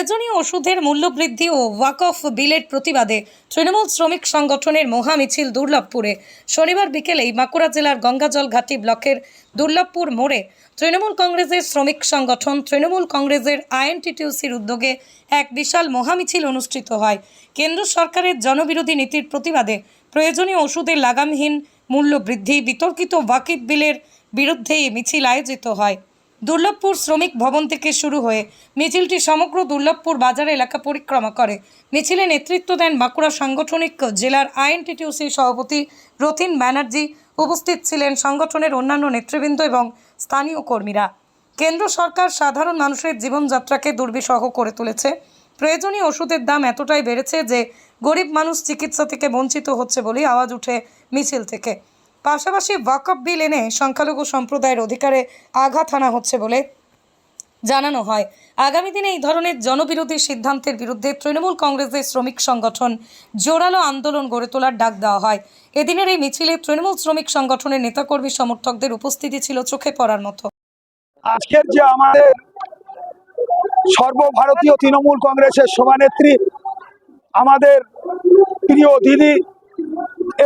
প্রয়োজনীয় ওষুধের মূল্যবৃদ্ধি ও ওয়াক অফ বিলের প্রতিবাদে তৃণমূল শ্রমিক সংগঠনের মহামিছিল দুর্লভপুরে। শনিবার বিকেলেই বাঁকুড়া জেলার গঙ্গাজল ঘাটি ব্লকের দুর্লভপুর মোড়ে তৃণমূল কংগ্রেসের শ্রমিক সংগঠন তৃণমূল কংগ্রেসের আইএনটিটিউসির উদ্যোগে এক বিশাল মহামিছিল অনুষ্ঠিত হয়। কেন্দ্র সরকারের জনবিরোধী নীতির প্রতিবাদে প্রয়োজনীয় ওষুধের লাগামহীন মূল্য বৃদ্ধি বিতর্কিত ওয়াকিফ বিলের বিরুদ্ধে এই মিছিল আয়োজিত হয়। দুর্লভপুর শ্রমিক ভবন থেকে শুরু হয়ে মিছিলটি সমগ্র দুর্লভপুর বাজার এলাকা পরিক্রমা করে। মিছিলে নেতৃত্ব দেন বাঁকুড়া সাংগঠনিক জেলার আইএনটিটিউসি সভাপতি রথিন ব্যানার্জি। উপস্থিত ছিলেন সংগঠনের অন্যান্য নেতৃবৃন্দ এবং স্থানীয় কর্মীরা। কেন্দ্র সরকার সাধারণ মানুষের জীবনযাত্রাকে দুর্বিষহ করে তুলেছে। প্রয়োজনীয় ওষুধের দাম এতটাই বেড়েছে যে গরিব মানুষ চিকিৎসা থেকে বঞ্চিত হচ্ছে বলেই আওয়াজ উঠে মিছিল থেকে। পাশাপাশি ওয়াকআপ বিল এনে সংখ্যালঘু সম্প্রদায়ের অধিকারে আঘাত হানা হচ্ছে বলে জানানো হয়। আগামী দিনে এই ধরনের জনবিরোধী সিদ্ধান্তের বিরুদ্ধে তৃণমূল কংগ্রেসের শ্রমিক সংগঠন জোরালো আন্দোলন গড়ে তোলার ডাক দেওয়া হয়। এদিনের এই মিছিলে তৃণমূল শ্রমিক সংগঠনের নেতাকর্মী সমর্থকদের উপস্থিতি ছিল চোখে পড়ার মতো। আজকের যে আমাদের সর্বভারতীয় তৃণমূল কংগ্রেসের সভানেত্রী, আমাদের প্রিয় দিদি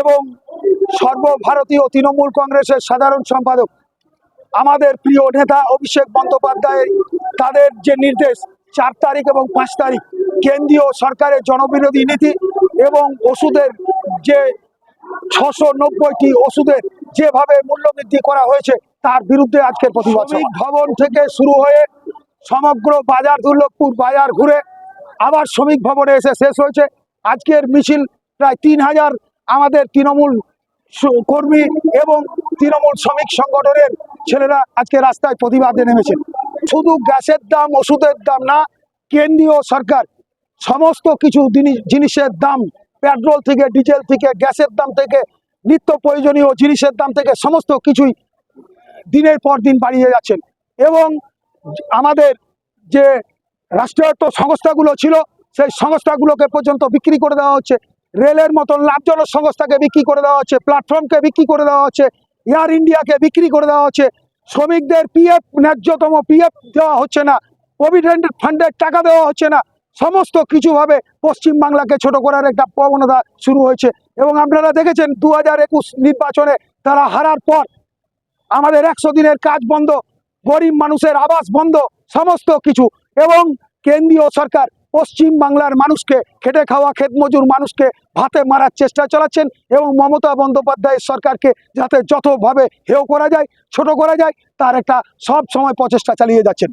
এবং সর্বভারতীয় তৃণমূল কংগ্রেসের সাধারণ সম্পাদক, আমাদের প্রিয় নেতা অভিষেক বন্দ্যোপাধ্যায় তাদের যে নির্দেশ, চার তারিখ এবং পাঁচ তারিখ, কেন্দ্রীয় সরকারের জনবিরোধী নীতি এবং ওষুধের যে ছশো নব্বইটি ওষুধের যেভাবে মূল্যবৃদ্ধি করা হয়েছে, তার বিরুদ্ধে আজকের প্রতিবাদ ভবন থেকে শুরু হয়ে সমগ্র বাজার, দুর্লভপুর বাজার ঘুরে আবার শ্রমিক ভবনে এসে শেষ হয়েছে। আজকের মিছিল প্রায় তিন হাজার আমাদের তৃণমূল কর্মী এবং তৃণমূল শ্রমিক সংগঠনের ছেলেরা আজকে রাস্তায় প্রতিবাদে নেমেছেন শুধু গ্যাসের দাম, ওষুধের দাম না, কেন্দ্রীয় সরকার সমস্ত কিছু জিনিসের দাম, পেট্রোল থেকে, ডিজেল থেকে, গ্যাসের দাম থেকে, নিত্য প্রয়োজনীয় জিনিসের দাম থেকে সমস্ত কিছুই দিনের পর দিন বাড়িয়ে যাচ্ছেন। এবং আমাদের যে রাষ্ট্রায়ত্ত সংস্থাগুলো ছিল, সেই সংস্থাগুলোকে পর্যন্ত বিক্রি করে দেওয়া হচ্ছে। রেলের মতন লাভজনক সংস্থাকে বিক্রি করে দেওয়া হচ্ছে প্ল্যাটফর্মকে বিক্রি করে দেওয়া হচ্ছে এয়ার ইন্ডিয়াকে বিক্রি করে দেওয়া হচ্ছে। শ্রমিকদের পিএফ ন্যায্যতম পিএফ দেওয়া হচ্ছে না প্রভিডেন্ট ফান্ডের টাকা দেওয়া হচ্ছে না, সমস্ত কিছুভাবে পশ্চিমবাংলাকে ছোট করার একটা প্রবণতা শুরু হয়েছে। এবং আপনারা দেখেছেন দু হাজার একুশ নির্বাচনে তারা হারার পর আমাদের একশো দিনের কাজ বন্ধ, গরিব মানুষের আবাস বন্ধ, সমস্ত কিছু। এবং কেন্দ্রীয় সরকার পশ্চিম বাংলার মানুষকে, খেটে খাওয়া খেতমজুর মজুর মানুষকে ভাতে মারার চেষ্টা চালাচ্ছেন এবং মমতা বন্দ্যোপাধ্যায়ের সরকারকে যাতে যতভাবে হেয় করা যায়, ছোট করা যায়, তার একটা সব সময় প্রচেষ্টা চালিয়ে যাচ্ছেন।